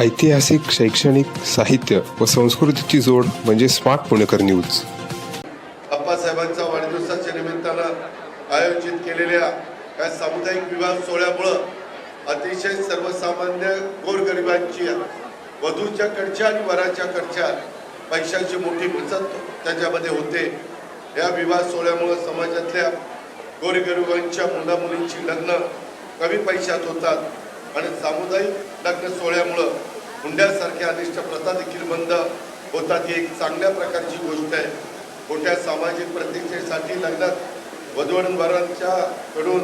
ऐतिहासिक शैक्षणिक साहित्य व संस्कृतीची जोड म्हणजे स्मार्ट पुणेकर न्यूज. अप्पासाहेबांच्या वाढदिवसाच्या निमित्तानं आयोजित केलेल्या या सामुदायिक विवाह सोहळ्यामुळं अतिशय सर्वसामान्य गोरगरिबांची वधूच्या कडच्या आणि वराच्या कडच्या पैशाची मोठी बचत त्याच्यामध्ये होते. या विवाह सोहळ्यामुळं समाजातल्या गोरगरिबांच्या मुला मुलींची लग्न कमी पैशात होतात. आणि सामुदायिक लग्न सोहळ्यामुळं हुंड्यासारख्या अनिष्ट प्रथा देखील बंद होतात. ही एक चांगल्या प्रकारची गोष्ट आहे. मोठ्या सामाजिक प्रतिष्ठेसाठी लग्नात वधूवरांच्या कडून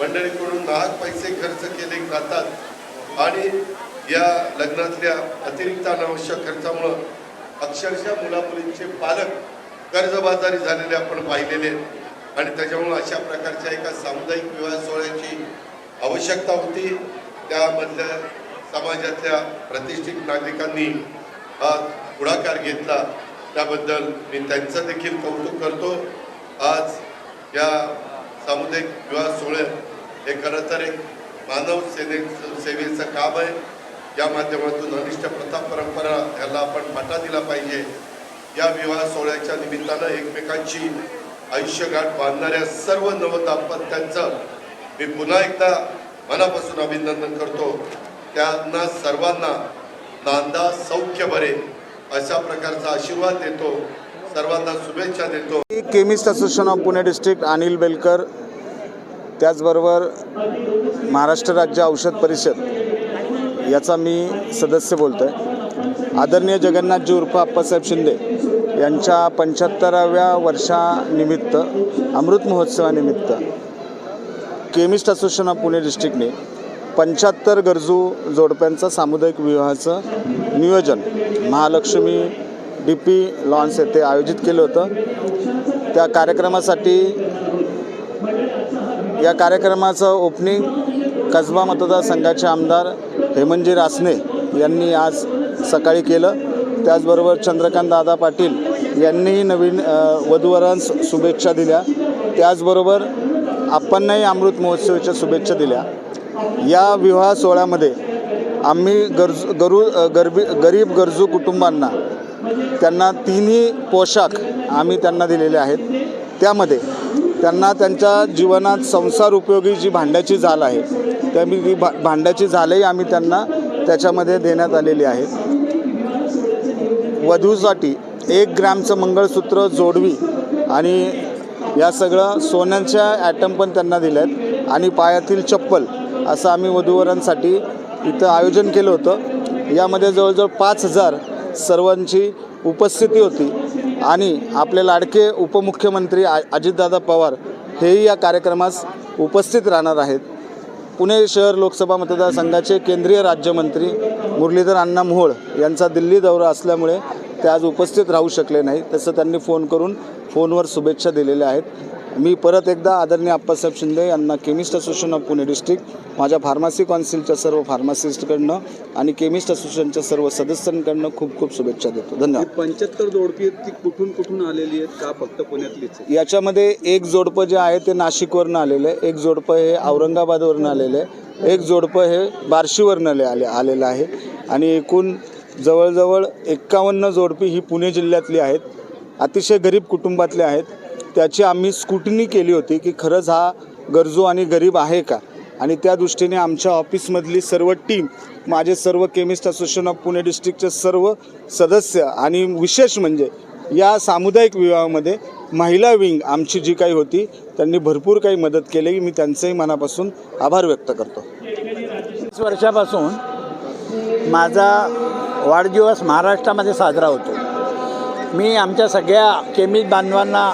मंडळीकडून महाग पैसे खर्च केले जातात. आणि या लग्नातल्या अतिरिक्त अनावश्यक खर्चामुळं अक्षरशः मुलामुलींचे पालक कर्जबाजारी झालेले आपण पाहिलेले आणि त्याच्यामुळं अशा प्रकारच्या एका सामुदायिक विवाह सोहळ्याची आवश्यकता होती. त्यामधल्या समाजातल्या प्रतिष्ठित नागरिकांनी हा पुढाकार घेतला. त्याबद्दल मी त्यांचं देखील कौतुक करतो. आज या सामुदायिक विवाह सोहळ्यात हे खरं तर एक मानव सेने सेवेचं काम आहे. या माध्यमातून अनिष्ट प्रथा परंपरा ह्याला आपण फाटा दिला पाहिजे. या विवाह सोहळ्याच्या निमित्तानं एकमेकांची आयुष्यगाठ बांधणाऱ्या सर्व नवदाम्पत्यांचं मी पुन्हा एकदा मनापासून अभिनंदन करतो. त्यांना सर्वांना नांदा सौख्य भरे अशा प्रकारचा आशीर्वाद देतो. सर्वांना शुभेच्छा देतो. Chemist association of Pune district Anil Belkar त्याचबरोबर महाराष्ट्र राज्य औषध परिषद याचा मी सदस्य बोलतो आहे आदरणीय जगन्नाथजी उर्फ अप्पासाहेब शिंदे यांच्या पंच्याहत्तराव्या वर्षानिमित्त अमृत महोत्सवानिमित्त केमिस्ट असोसिएशन ऑफ पुणे डिस्ट्रिक्टने पंच्याहत्तर गरजू जोडप्यांचं सामुदायिक विवाहाचं नियोजन महालक्ष्मी डी पी लॉन्स येथे आयोजित केलं होतं. त्या कार्यक्रमासाठी या कार्यक्रमाचं ओपनिंग कसबा मतदारसंघाचे आमदार हेमंतजी रासने यांनी आज सकाळी केलं. त्याचबरोबर चंद्रकांत दादा पाटील यांनीही नवीन वधूवरांस शुभेच्छा दिल्या. त्याचबरोबर आपणही अमृत महोत्सवाच्या शुभेच्छा दिल्या. या विवाह सोहळ्यामध्ये आम्ही गरजू गरू गरबी गरीब गरजू कुटुंबांना त्यांना तिन्ही पोशाख आम्ही त्यांना दिलेले आहेत. त्यामध्ये त्यांना त्यांच्या जीवनात संसार उपयोगी जी भांड्याची झाल आहे त्या मी ती भा भांड्याची झालंही आम्ही त्यांना त्याच्यामध्ये देण्यात आलेली आहे. वधूसाठी एक ग्रॅमचं मंगळसूत्र जोडवी आणि या सगळं सोन्याच्या ॲटम पण त्यांना दिल्या आहेत आणि पायातील चप्पल असं आम्ही वधूवरांसाठी इथं आयोजन केलं होतं. यामध्ये जवळजवळ पाच हजार सर्वांची उपस्थिती होती आणि आपले लाडके उपमुख्यमंत्री आ अजितदादा पवार हेही या कार्यक्रमास उपस्थित राहणार आहेत. पुणे शहर लोकसभा मतदारसंघाचे केंद्रीय राज्यमंत्री मुरलीधर अण्णा मोहोळ यांचा दिल्ली दौरा असल्यामुळे ते आज उपस्थित राहू शकले नाही तसं त्यांनी फोन करून फोनवर शुभेच्छा दिलेल्या आहेत. मी परत एकदा आदरणीय अप्पासाहेब शिंदे यांना chemist association of Pune district माझ्या फार्मसी काउन्सिलच्या सर्व फार्मासिस्टकडनं आणि केमिस्ट असोसिएशनच्या सर्व सदस्यांकडनं खूप खूप शुभेच्छा देतो. धन्यवाद. पंच्याहत्तर जोडपी आहेत ती कुठून कुठून आलेली आहेत का फक्त पुण्यातलीच याच्यामध्ये एक जोडपं जे आहे ते नाशिकवरनं आलेलं आहे एक जोडपं हे औरंगाबादवरनं आलेलं आहे एक जोडपं हे बार्शीवरनं आले आले आलेलं आहे. आणि एकूण जवळजवळ एक्कावन्न जोडपी ही पुणे जिल्ह्यातली आहेत. अतिशय गरीब कुटुंबातले आहेत. त्याची आम्ही स्कुटनी केली होती की खरंच हा गरजू आणि गरीब आहे का? आणि त्या दृष्टीने आमच्या ऑफिसमधली सर्व टीम माझे सर्व केमिस्ट असोसिएशन ऑफ पुणे डिस्ट्रिक्टचे सर्व सदस्य आणि विशेष म्हणजे या सामुदायिक विवाहामध्ये महिला विंग आमची जी काही होती त्यांनी भरपूर काही मदत केली. मी त्यांचंही मनापासून आभार व्यक्त करतो. वीस वर्षापासून माझा वाढदिवस महाराष्ट्रामध्ये साजरा होतो. मी आमच्या सगळ्या केमिस्ट बांधवांना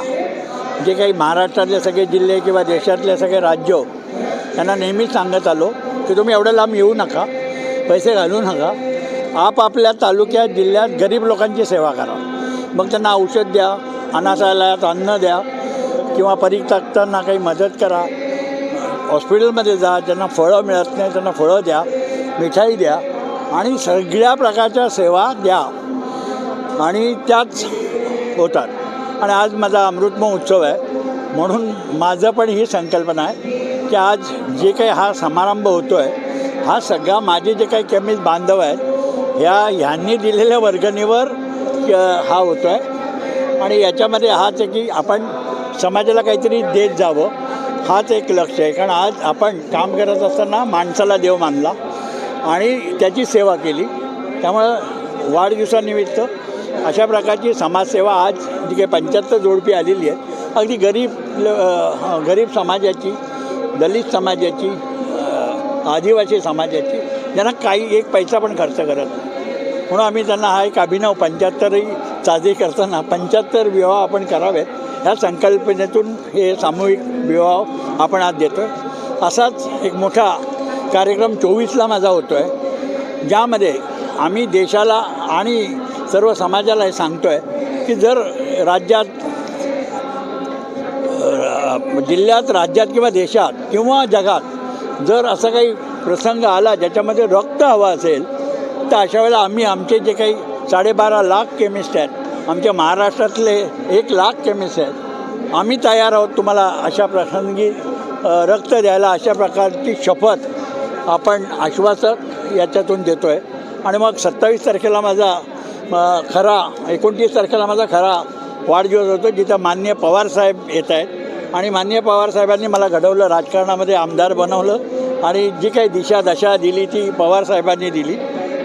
जे काही महाराष्ट्रातले सगळे जिल्हे किंवा देशातले सगळे राज्य त्यांना नेहमीच सांगत आलो की तुम्ही एवढं लांब येऊ नका पैसे घालू नका. आपापल्या तालुक्यात जिल्ह्यात गरीब लोकांची सेवा करा. मग त्यांना औषध द्या अनाथालयात अन्न द्या किंवा परिताक्तांना काही मदत करा. हॉस्पिटलमध्ये जा ज्यांना फळं मिळत नाही त्यांना फळं द्या मिठाई द्या आणि सगळ्या प्रकारच्या सेवा द्या. आणि त्याच होतात. आणि आज माझा अमृत उत्सव आहे. म्हणून माझं पण ही संकल्पना आहे की आज जे काही हा समारंभ होतो आहे हा सगळा माझे जे काही कमीज बांधव आहेत या ह्यांनी दिलेल्या वर्गणीवर हा होतो आहे आणि याच्यामध्ये हाच आहे की आपण समाजाला काहीतरी देत जावं हाच एक लक्ष आहे. कारण आज आपण काम करत असताना माणसाला देव मानला आणि त्याची सेवा केली. त्यामुळं वाढदिवसानिमित्त अशा प्रकारची समाजसेवा आज जी काही पंच्याहत्तर जोडपी आलेली आहे अगदी गरीब ल- गरीब समाजाची दलित समाजाची आदिवासी समाजाची ज्यांना काही एक पैसा पण खर्च करत नाही. म्हणून आम्ही त्यांना हा एक अभिनव पंच्याहत्तरही साजरी करताना पंच्याहत्तर विवाह आपण करावेत. ह्या संकल्पनेतून हे सामूहिक विवाह आपण आज देतो आहे असाच एक मोठा कार्यक्रम चोवीसला माझा होतो आहे ज्यामध्ये आम्ही देशाला आणि सर्व समाजाला हे सांगतो आहे की जर राज्यात जिल्ह्यात राज्यात किंवा देशात किंवा जगात जर असा काही प्रसंग आला ज्याच्यामध्ये रक्त हवं असेल तर अशा वेळेला आम्ही आमचे जे काही साडेबारा लाख केमिस्ट आहेत आमच्या महाराष्ट्रातले एक लाख केमिस्ट आहेत आम्ही तयार आहोत तुम्हाला अशा प्रसंगी रक्त द्यायला अशा प्रकारची शपथ आपण आश्वासक याच्यातून देतो आहे आणि मग सत्तावीस तारखेला माझा खरा एकोणतीस तारखेला माझा खरा वाढदिवस होतो जिथं मान्य पवारसाहेब येत आहेत. आणि मान्य पवारसाहेबांनी मला घडवलं राजकारणामध्ये आमदार बनवलं आणि जी काही दिशा दशा दिली ती पवारसाहेबांनी दिली.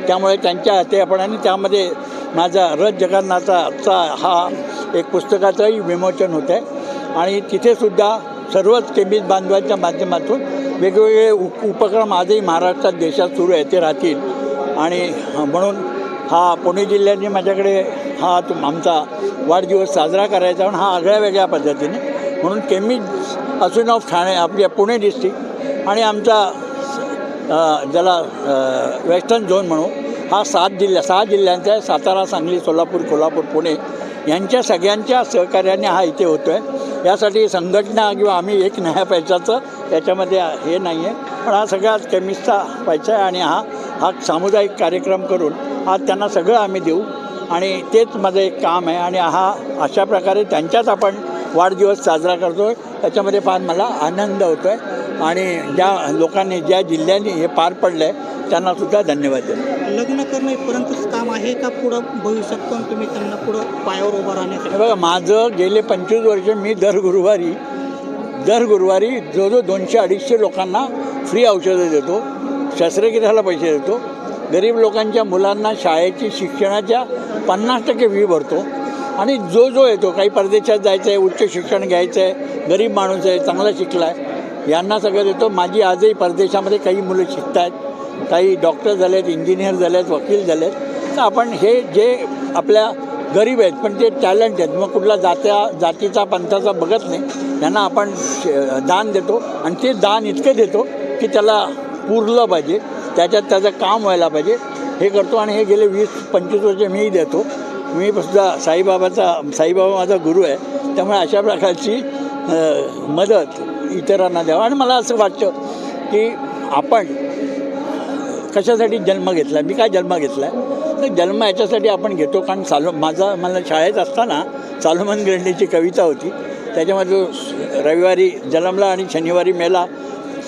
त्यामुळे त्यांच्या हाते आपण आणि त्यामध्ये माझा रथ जगन्नाथाचा हा एक पुस्तकाचंही विमोचन होतं आहे आणि तिथेसुद्धा सर्वच केबीज बांधवांच्या माध्यमातून वेगवेगळे उप उपक्रम आजही महाराष्ट्रात देशात सुरू आहे ते राहतील. आणि म्हणून हा पुणे जिल्ह्याने माझ्याकडे हा तुम आमचा वाढदिवस साजरा करायचा पण हा आगळ्या वेगळ्या पद्धतीने. म्हणून केमी असून ऑफ ठाणे आपल्या पुणे डिस्ट्रिक्ट आणि आमचा ज्याला वेस्टर्न झोन म्हणू हा सात जिल्ह्या सहा जिल्ह्यांचा आहे. सातारा सांगली सोलापूर कोल्हापूर पुणे यांच्या सगळ्यांच्या सहकार्याने हा इथे होतो आहे यासाठी संघटना किंवा आम्ही एक नाही पैशाचं याच्यामध्ये हे नाही आहे पण हा सगळा केमिस्टचा पैसा आहे आणि हा हा सामुदायिक कार्यक्रम करून आज त्यांना सगळं आम्ही देऊ. आणि तेच माझं एक काम आहे. आणि हा अशा प्रकारे त्यांच्याच आपण वाढदिवस साजरा करतो आहे त्याच्यामध्ये फार मला आनंद होतो आहे आणि ज्या लोकांनी ज्या जिल्ह्यांनी हे पार पडलं आहे त्यांनासुद्धा धन्यवाद देतो. लग्न करणं इथपर्यंतच काम आहे का पुढं भविष्यात पण तुम्ही त्यांना पुढं पायावर उभं राहण्यासाठी? हे बघा माझं गेले पंचवीस वर्ष मी दर गुरुवारी दर गुरुवारी जवळजवळ दोनशे अडीचशे लोकांना फ्री औषधं देतो. शस्त्रक्रियाला पैसे देतो. गरीब लोकांच्या मुलांना शाळेची शिक्षणाच्या पन्नास टक्के फी भरतो. आणि जो जो येतो काही परदेशात जायचं आहे उच्च शिक्षण घ्यायचं आहे गरीब माणूस आहे चांगला शिकला आहे यांना सगळं देतो. माझी आजही परदेशामध्ये काही मुलं शिकत आहेत काही डॉक्टर झाले आहेत इंजिनियर झाले आहेत वकील झाले आहेत तर आपण हे जे आपल्या गरीब आहेत पण ते टॅलेंट आहेत मग कुठला जात्या जातीचा पंथाचा बघत नाही. त्यांना आपण दान देतो. आणि ते दान इतकं देतो की त्याला पुरलं पाहिजे. त्याच्यात त्याचं काम व्हायला पाहिजे. हे करतो आणि हे गेले वीस पंचवीस वर्ष मीही देतो. मी सुद्धा साईबाबाचा साईबाबा माझा गुरु आहे. त्यामुळे अशा प्रकारची मदत इतरांना द्यावं. आणि मला असं वाटतं की आपण कशासाठी जन्म घेतला? मी काय जन्म घेतला? आहे तर जन्म याच्यासाठी आपण घेतो. कारण सालो माझा मला शाळेत असताना सालोमन ग्रंडीची कविता होती. त्याच्यामध्ये रविवारी जन्मला आणि शनिवारी मेला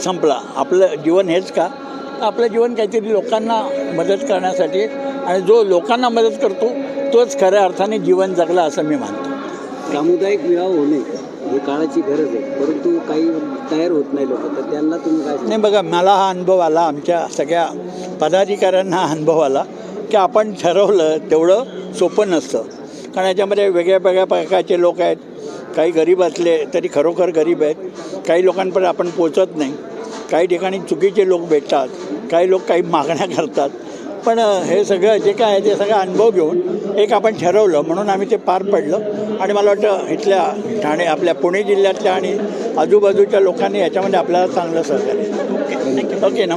संपला. आपलं जीवन हेच का? आपलं जीवन काहीतरी लोकांना मदत करण्यासाठी. आणि जो लोकांना मदत करतो तोच खऱ्या अर्थाने जीवन जगला असं मी मानतो सामुदायिक विवाह होणे ही काळाची गरज आहे परंतु काही तयार होत नाही लोक तर त्यांना तुम्ही काय नाही बघा मला हा अनुभव आला आमच्या सगळ्या पदाधिकाऱ्यांना हा अनुभव आला की आपण ठरवलं तेवढं सोपं नसतं कारण याच्यामध्ये वेगळ्या वेगळ्या प्रकारचे लोक आहेत काही गरीब असले तरी खरोखर गरीब आहेत काही लोकांपर्यंत आपण पोचत नाही काही ठिकाणी चुकीचे लोक भेटतात काही लोक काही मागण्या करतात. पण हे सगळं जे काय आहे ते सगळं अनुभव घेऊन एक आपण ठरवलं म्हणून आम्ही ते पार पडलं. आणि मला वाटतं इथल्या ठाणे आपल्या पुणे जिल्ह्यातल्या आणि आजूबाजूच्या लोकांनी याच्यामध्ये आपल्याला चांगलं सहकार्य ओके ना